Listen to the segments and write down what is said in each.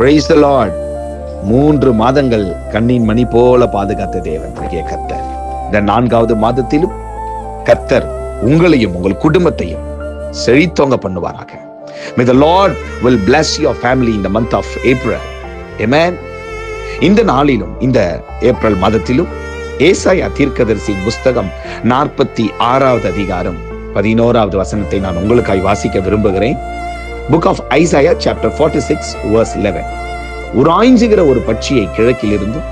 Praise the Lord மூன்று மாதங்கள் கண்ணின் மணி போல பாதுகாத்த தேவன். ஆகிய கர்த்தர் இந்த நான்காவது மாதத்திலும் கர்த்தர் உங்களையும் உங்கள் குடும்பத்தையும் செழித்தோங்க பண்ணுவாராக. May the lord will bless your family in the month of April. இந்த நாளிலும் இந்த ஏப்ரல் மாதத்திலும் ஏசாயா தீர்க்கதரிசி புஸ்தகம் நாற்பத்தி ஆறாவது அதிகாரம் பதினோராவது வசனத்தை நான் உங்களுக்காய் வாசிக்க விரும்புகிறேன். Book of Isaiah chapter forty six verse eleven உராய்ஞ்சுகிற ஒரு பட்சியை கிழக்கிலிருந்தும்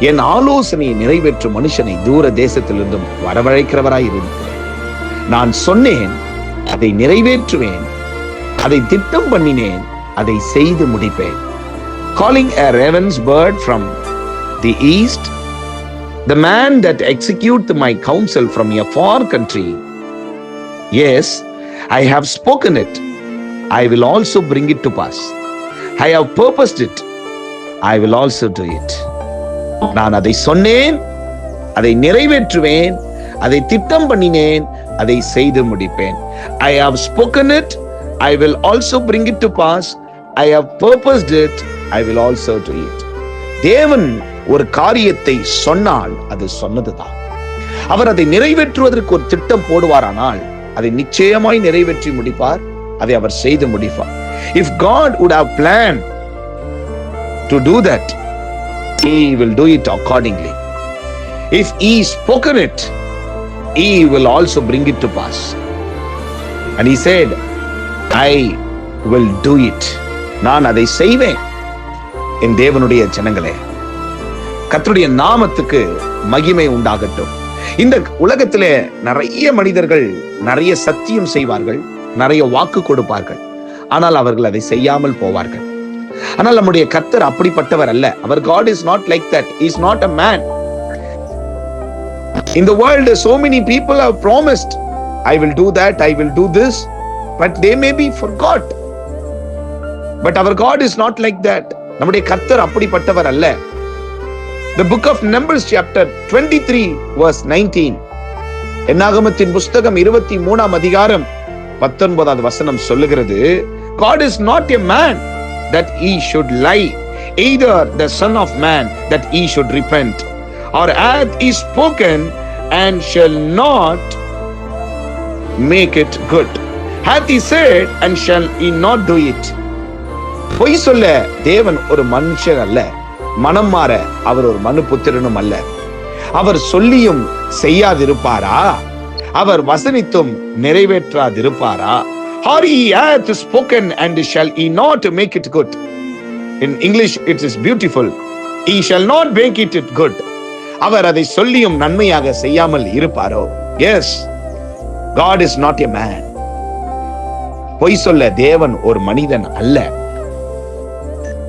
என் ஆலோசனையை நிறைவேற்றும் மனுஷனை தூர தேசத்திலிருந்தும் வரவழைக்கிறவராய் இருக்கிறேன் நான் சொன்னேன் அதை நிறைவேற்றுவேன் அதை திட்டம் பண்ணினேன் அதை செய்து முடிப்பேன். Calling a raven's bird from the east the man that execute my counsel from a far country yes I have spoken it I will also bring it to pass I have purposed it I will also do it நான் அதை சொன்னேன் அதை நிறைவேற்றுவேன் அதை திட்டம் பண்ணினேன் அதை செய்து முடிப்பேன். I have spoken it I will also bring it to pass I have purposed it I will also do it தேவன் ஒரு காரியத்தை சொன்னால் அது சொன்னதுதான். அவர் அதை நிறைவேற்றுவதற்கு ஒரு திட்டம் போடுவாரானால் அதை நிச்சயமாய் நிறைவேற்றி முடிப்பார். அதை அவர் செய்து முடிப்பார் if God would have plan to do that he will do it accordingly if he spoken it he will also bring it to pass and he said I will do it நான் அதை செய்வேன் என் தேவனுடைய ஜனங்களே கத்துடைய நாமத்துக்கு மகிமை உண்டாகட்டும் இந்த உலகத்திலே நிறைய மனிதர்கள் நிறைய சத்தியம் செய்வார்கள் நிறைய வாக்கு கொடுப்பார்கள். ஆனால் அவர்கள் அதை செய்யாமல் போவார்கள். ஆனால் நம்முடைய கத்தர் அப்படிப்பட்டவர் அல்ல. அவர் God is not like that is not a man In the so many people have promised I will do that I will do this but they may be for God but our God is not like that நம்முடைய கர்த்தர் அப்படிப்பட்டவர் அல்ல. The book of Numbers chapter 23 verse 19 என்னாகமத்தின் புஸ்தகம் இருபத்தி மூணாம் அதிகாரம் பத்தொன்பதாவது வசனம் சொல்லுகிறது God is not a man that he should lie either the son of man that he should repent our hath is spoken and shall not make it good hath he said and shall he not do it பொய் சொல்ல தேவன் ஒரு மனுஷன் அல்ல மனம் மாற அவர் ஒரு மனு புத்திரனும் அல்ல அவர் சொல்லியும் செய்யாதிருப்பாரா அவர் வசனித்தும் நிறைவேற்றாதிருப்பாரா Or he hath spoken and shall he not make it good. In English it is beautiful. He shall not make it good. அவர் அதை சொல்லியும் நன்மையாக செய்யாமல் இருப்பாரோ yes God is not a man பொய் சொல்ல தேவன் ஒரு மனிதன் அல்ல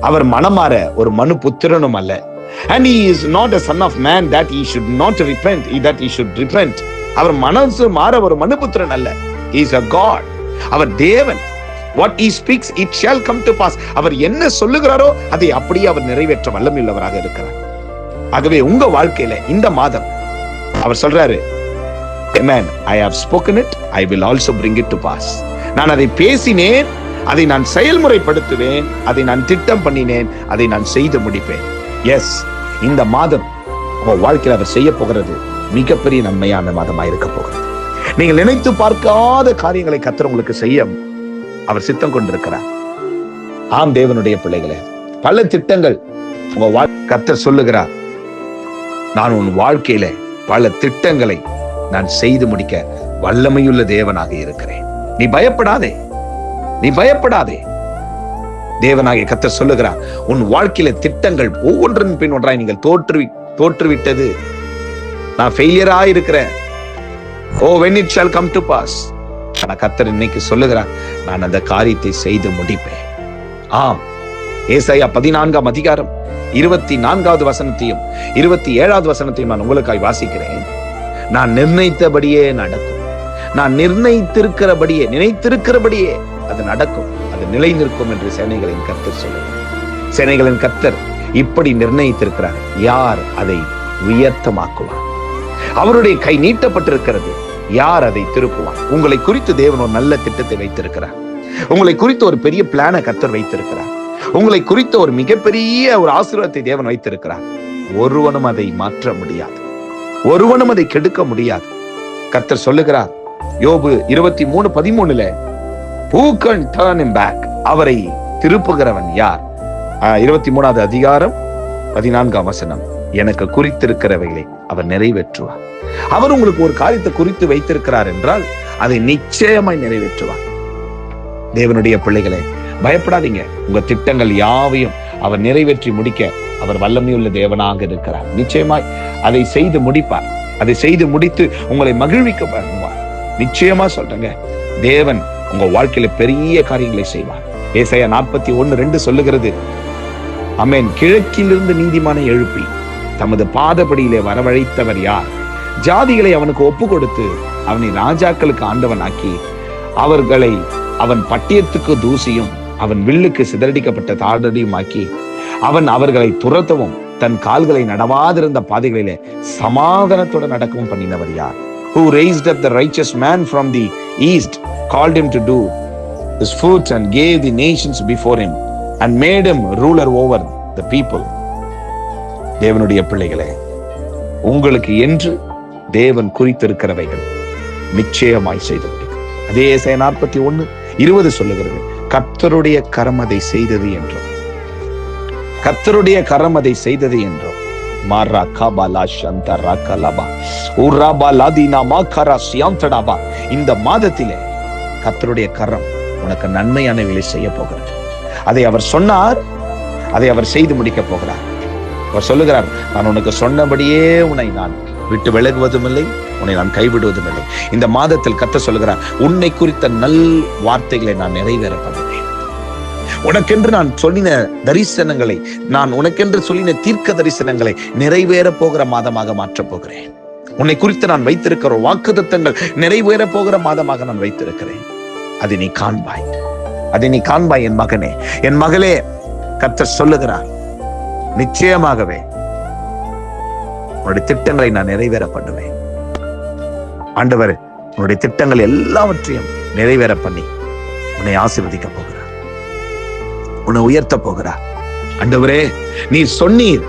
அவர் மனமாற ஒரு மனு புத்திரனும் அல்ல and he is not a son of man that he should not repent that he should repent அவர் மனசு மாற ஒரு மனுபுத்திரன் அல்ல இஸ் அ காட் அவர் தேவன் what he speaks it shall come to pass அவர் என்ன சொல்லுகிறாரோ அதை அப்படியே அவர் நிறைவேற்ற வல்லமையுள்ளவராக இருக்கிறார் ஆகவே உங்க வாழ்க்கையில இந்த மாதம் அவர் சொல்றாரு Amen. I have spoken it. I will also bring it to pass. நான் அதை பேசினேன் அதை நான் செயல்முறைப்படுத்துவேன் அதை நான் திட்டம் பண்ணினேன் அதை நான் செய்து முடிப்பேன் எஸ் இந்த மாதம் உங்க வாழ்க்கையில் அவர் செய்ய போகிறது மிகப்பெரிய நன்மையான மாதமா இருக்க போகிறது. நீங்கள் நினைத்து பார்க்காத காரியங்களை கத்தர் உங்களுக்கு செய்ய அவர் சித்தம் கொண்டிருக்கிறார். ஆம் தேவனுடைய பிள்ளைகளே பல திட்டங்கள் உங்க கத்தர் சொல்லுகிறார். நான் உன் வாழ்க்கையில பல திட்டங்களை நான் செய்து முடிக்க வல்லமையுள்ள தேவனாக இருக்கிறேன். நீ பயப்படாதே. நீ பயப்படாதே. தேவனாகிய கத்தர் சொல்லுகிறார் உன் வாழ்க்கையில திட்டங்கள் ஒவ்வொன்றின் பின் ஒன்றாய் நீங்கள் தோற்றுவி தோற்றுவிட்டது. நான் ஃபெயிலியரா இருக்கிறேன். ஓ when it shall come to pass ஆனா கத்தர் இன்னைக்கு சொல்லுகிறார் நான் அந்த காரியத்தை செய்து முடிப்பேன். ஆம். ஏசாயா பதினான்காம் அதிகாரம் இருபத்தி நான்காவது வசனத்தையும் இருபத்தி ஏழாவது வசனத்தையும் நான் உங்களுக்காய் வாசிக்கிறேன். நான் நிர்ணயித்தபடியே நடக்கும். நான் நிர்ணயித்திருக்கிறபடியே நினைத்திருக்கிறபடியே அது நடக்கும். அது நிலை நிற்கும் என்று சேனைகளின் கர்த்தர் சொல்லுகிறார். சேனைகளின் கர்த்தர் இப்படி நிர்ணயித்திருக்கிறார். யார் அதை உயர்த்தமாக்குவார் அவருடைய கை நீட்டப்பட்டிருக்கிறது. யார் அதை திருப்புவார்? உங்களை குறித்து தேவன் ஒரு நல்ல திட்டத்தை வைத்திருக்கிறார். உங்களை குறித்து ஒரு பெரிய பிளான கத்தர் வைத்திருக்கிறார். உங்களை குறித்த ஒரு மிகப்பெரிய ஒரு ஆசீர்வாதத்தை தேவன் வைத்திருக்கிறார். ஒருவனும் அதை மாற்ற முடியாது. ஒருவனும் அதை கெடுக்க முடியாது. கர்த்தர் சொல்லுகிறார் யோபு இருபத்தி மூணு பதிமூணுல ஹூ can turn him அவரை திருப்புகிறவன் யார்? இருபத்தி மூணாவது அதிகாரம் பதினான்காம் வசனம். எனக்கு குறித்திருக்கிறவைகளை அவர் நிறைவேற்றுவார். அவர் உங்களுக்கு ஒரு காரியத்தை குறித்து வைத்திருக்கிறார் என்றால் அதை நிச்சயமாய் நிறைவேற்றுவார். தேவனுடைய பிள்ளைகளை பயப்படாதீங்க. உங்க திட்டங்கள் யாவையும் அவர் நிறைவேற்றி முடிக்க அவர் வல்லமையுள்ள தேவனாக இருக்கிறார். நிச்சயமாய் அதை செய்து முடிப்பார். அதை செய்து முடித்து உங்களை மகிழ்விக்க பண்ணுவார். நிச்சயமா சொல்றேங்க தேவன் உங்க வாழ்க்கையில பெரிய காரியங்களை செய்வார். ஏசையா நாற்பத்தி ஒண்ணு ரெண்டு சொல்லுகிறது அமேன். கிழக்கிலிருந்து நீதிமானை எழுப்பி தமது பாதபடியிலே வரவழைத்தவர் யார்? ஜாதிகளை அவனுக்கு ஒப்பு கொடுத்து அவனை ராஜாக்களுக்கு ஆண்டவனாக்கி அவர்களை அவன் பட்டியத்துக்கு தூசியும் அவன் வில்லுக்கு சிதறடிக்கப்பட்ட தாடடியுமாக்கி அவன் அவர்களை துரத்தவும் தன் கால்களை நடவாதிருந்த பாதைகளிலே சமாதானத்தோட நடக்கவும் பண்ணினவர் யார்? Who raised up the righteous man from the east called him to do his foot and gave the nations before him and made him ruler over the people. தேவனுடைய பிள்ளைகளே உங்களுக்கு என்று தேவன் குறித்திருக்கிறவைகள் நிச்சயமாய் செய்து முடிக்கும் அதே நாற்பத்தி ஒண்ணு இருபது சொல்லுகிறது கர்த்தருடைய கரம் அதை செய்தது என்றும் கர்த்தருடைய கரம் அதை செய்தது என்றும் மாரா கபாலா சந்த ரகலபா உராபா லாதினா மாகரா சியாந்தடாபா இந்த மாதத்திலே கர்த்தருடைய கரம் உனக்கு நன்மையான வேலை செய்ய போகிறது. அதை அவர் சொன்னார் அதை அவர் செய்து முடிக்க போகிறார். அவர் சொல்லுகிறார் நான் உனக்கு சொன்னபடியே உன்னை நான் விட்டு விலகுவதும் இல்லை உன்னை நான் கைவிடுவதும் இல்லை இந்த மாதத்தில் கத்த சொல்லுகிறார் உன்னை குறித்த நல் வார்த்தைகளை நான் நிறைவேற பண்ணுவேன் உனக்கென்று நான் சொல்லின தரிசனங்களை நான் உனக்கென்று சொல்லின தீர்க்க தரிசனங்களை நிறைவேற போகிற மாதமாக மாற்றப் போகிறேன். உன்னை குறித்து நான் வைத்திருக்கிற வாக்குத்தத்தங்கள் நிறைவேற போகிற மாதமாக நான் வைத்திருக்கிறேன். அதை நீ காண்பாய். அதை நீ காண்பாய் என் மகனே. என் மகளே கர்த்தர் சொல்லுகிறார் நிச்சயமாகவே உன்னுடைய திட்டங்களை நான் நிறைவேற பண்ணுவேன் ஆண்டவர் உன்னுடைய திட்டங்கள் எல்லாவற்றையும் நிறைவேற பண்ணி உன்னை ஆசீர்வதிக்க போகிறார். உன்னை உயர்த்த போகிறார். ஆண்டவரே நீ சொன்னீர்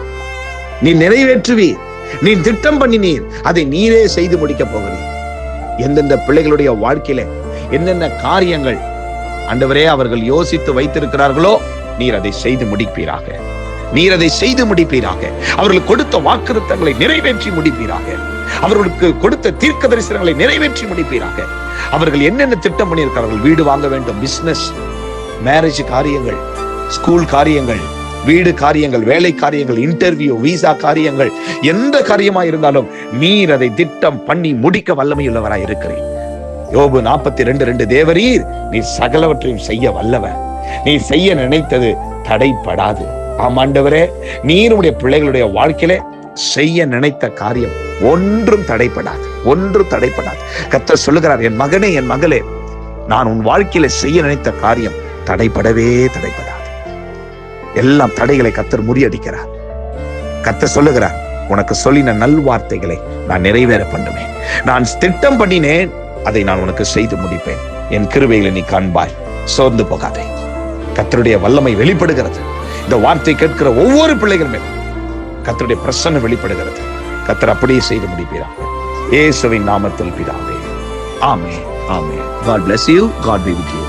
நீ நிறைவேற்றுவீர் நீ திட்டம் பண்ணினீர் அதை நீரே செய்து முடிக்க போகிறீர். எந்தெந்த பிள்ளைகளுடைய வாழ்க்கையில என்னென்ன காரியங்கள் ஆண்டவரே அவர்கள் யோசித்து வைத்திருக்கிறார்களோ நீர் அதை செய்து முடிப்பீராக. நீர் அதை செய்து முடிப்பீராக. அவர்களுக்கு கொடுத்த வாக்குறுத்தங்களை நிறைவேற்றி முடிப்பீராக. அவர்களுக்கு கொடுத்த தீர்க்க தரிசனங்களை நிறைவேற்றி முடிப்பீராக. அவர்கள் என்னென்ன திட்டம் பண்ணியிருக்கிறார்கள் வீடு வாங்க வேண்டும். பிசினஸ் மேரேஜ் காரியங்கள் ஸ்கூல் காரியங்கள் வீடு காரியங்கள் வேலை காரியங்கள் இன்டர்வியூ விசா காரியங்கள் எந்த காரியமா இருந்தாலும் நீர் அதை திட்டம் பண்ணி முடிக்க வல்லமையுள்ளவராய் இருக்கிறேன் யோபு நாற்பத்தி ரெண்டு ரெண்டு தேவரீர் நீ சகலவற்றையும் செய்ய வல்லவ நீ செய்ய நினைத்தது தடைப்படாது. ஆமாண்டவரே நீருடைய பிள்ளைகளுடைய வாழ்க்கையில செய்ய நினைத்த காரியம் ஒன்றும் தடைப்படாது ஒன்றும் தடைப்படாது. கத்த சொல்லுகிறார் என் மகனே என் மகளே நான் உன் வாழ்க்கையில செய்ய நினைத்த காரியம் தடைப்படவே தடைப்படாது. எல்லாம் தடைகளை கத்தர் முறியடிக்கிறார். கத்த சொல்லுகிறார் உனக்கு சொல்லின நல்வார்த்தைகளை நான் நிறைவேற பண்ணுவேன். நான் திட்டம் பண்ணினேன் அதை நான் உனக்கு செய்து முடிப்பேன். என் கிருவைகளை நீ காண்பாய் சோர்ந்து போகாதே. கத்தருடைய வல்லமை வெளிப்படுகிறது. இந்த வார்த்தை கேட்கிற ஒவ்வொரு பிள்ளைகள் மேலும் கத்தருடைய பிரசன்னம் வெளிப்படுகிறது. கத்தர் அப்படியே செய்து முடிப்பீராங்க ஏசுவின் நாமத்தில் பிதாவே. ஆமே ஆமே God bless you. God be with you.